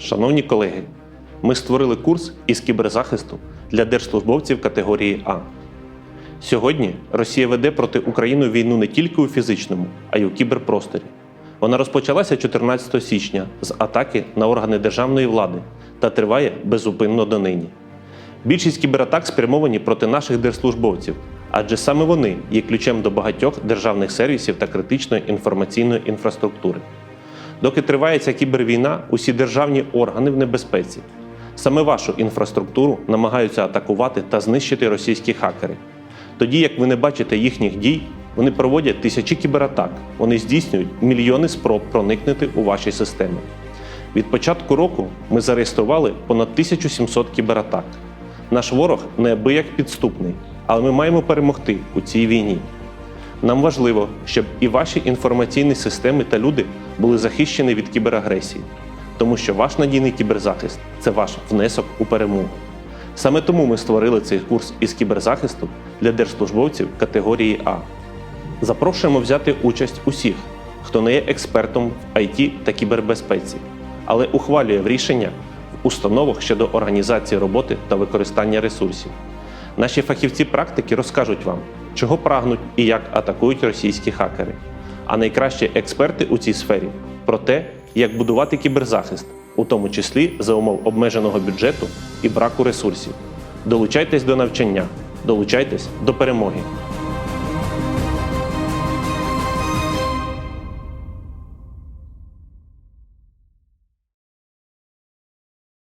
Шановні колеги, ми створили курс із кіберзахисту для держслужбовців категорії А. Сьогодні Росія веде проти України війну не тільки у фізичному, а й у кіберпросторі. Вона розпочалася 14 січня з атаки на органи державної влади та триває безупинно донині. Більшість кібератак спрямовані проти наших держслужбовців, адже саме вони є ключем до багатьох державних сервісів та критичної інформаційної інфраструктури. Доки триває ця кібервійна, усі державні органи в небезпеці. Саме вашу інфраструктуру намагаються атакувати та знищити російські хакери. Тоді як ви не бачите їхніх дій, вони проводять тисячі кібератак, вони здійснюють мільйони спроб проникнути у ваші системи. Від початку року ми зареєстрували понад 1700 кібератак. Наш ворог неабияк підступний, але ми маємо перемогти у цій війні. Нам важливо, щоб і ваші інформаційні системи та люди були захищені від кіберагресії, тому що ваш надійний кіберзахист це ваш внесок у перемогу. Саме тому ми створили цей курс із кіберзахисту для держслужбовців категорії А. Запрошуємо взяти участь усіх, хто не є експертом в IT та кібербезпеці, але ухвалює рішення в установах щодо організації роботи та використання ресурсів. Наші фахівці-практики розкажуть вам, чого прагнуть і як атакують російські хакери. А найкращі експерти у цій сфері про те, як будувати кіберзахист, у тому числі за умов обмеженого бюджету і браку ресурсів. Долучайтесь до навчання, долучайтесь до перемоги.